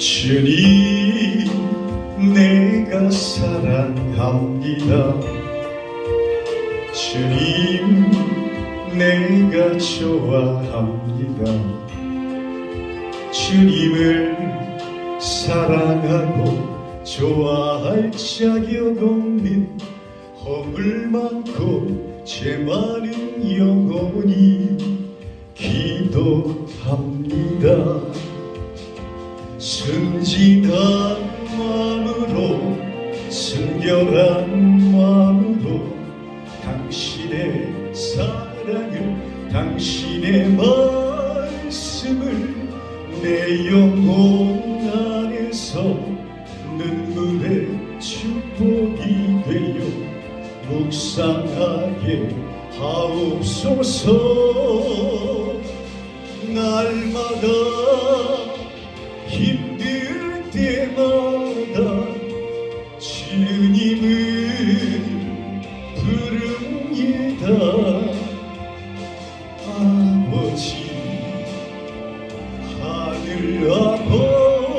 주님 내가 사랑합니다. 주님 내가 좋아합니다. 주님을 사랑하고 좋아할 자격 없는 허물 많고 죄 많은 영혼이 기도합니다 순진한 마음으로 순결한 마음으로 당신의 사랑을 당신의 말씀을 내 영혼 안에서 눈물의 축복이 되어 묵상하게 하옵소서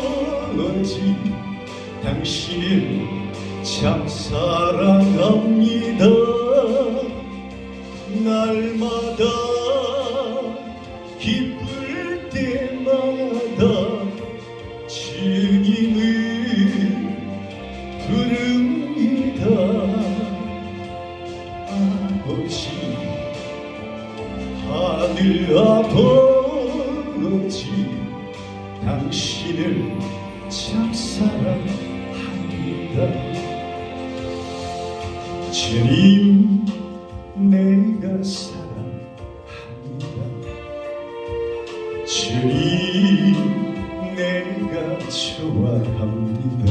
아버지 당신을 참 사랑합니다. 날마다 기쁠 때마다 주님을 부릅니다. 아버지 하늘 아버지 당신을 참 사랑합니다. 주님 내가 사랑합니다. 주님 내가 좋아합니다.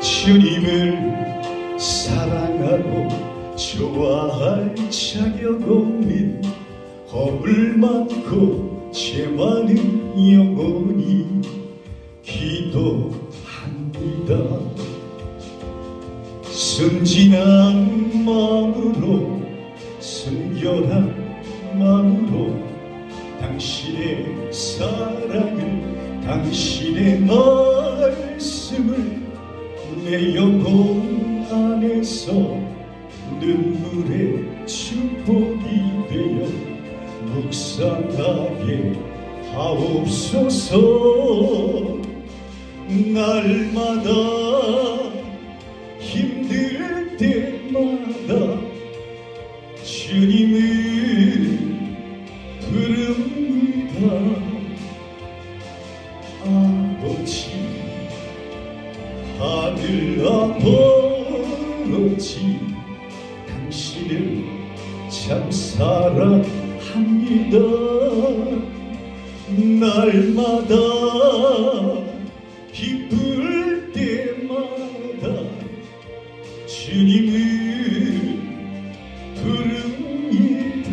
주님을 사랑하고 좋아할 자격 없는 허물 많고 죄 많은 영혼이 기도합니다. 순진한 마음으로 순결한 마음으로 당신의 사랑을 당신의 말씀을 내 영혼 안에서 눈물의 축복이 되어 묵상하게 하옵소서. 날마다 힘들 때마다 주님을 부릅니다. 아버지 하늘 아버지 당신을 참 사랑 합니다. 날마다 기쁠 때마다 주님을 부릅니다.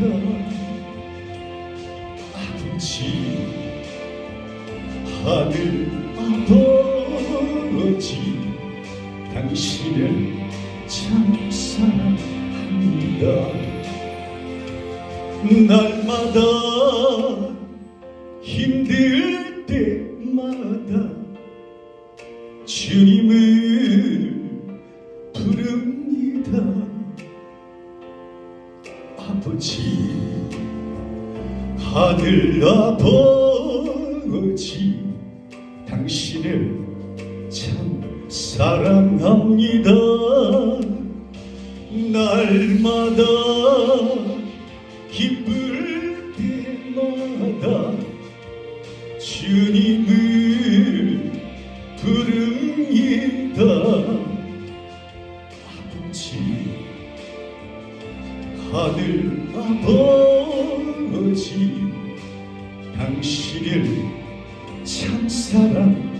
아버지 하늘 아버지 당신을 참 사랑합니다 날마다 힘들 때마다 주님을 부릅니다. 아버지 하늘 아버지 당신을 참 사랑합니다. 날마다 기쁠 때마다 주님을 부릅니다. 아버지 하늘 아버지 당신을 참 사랑합니다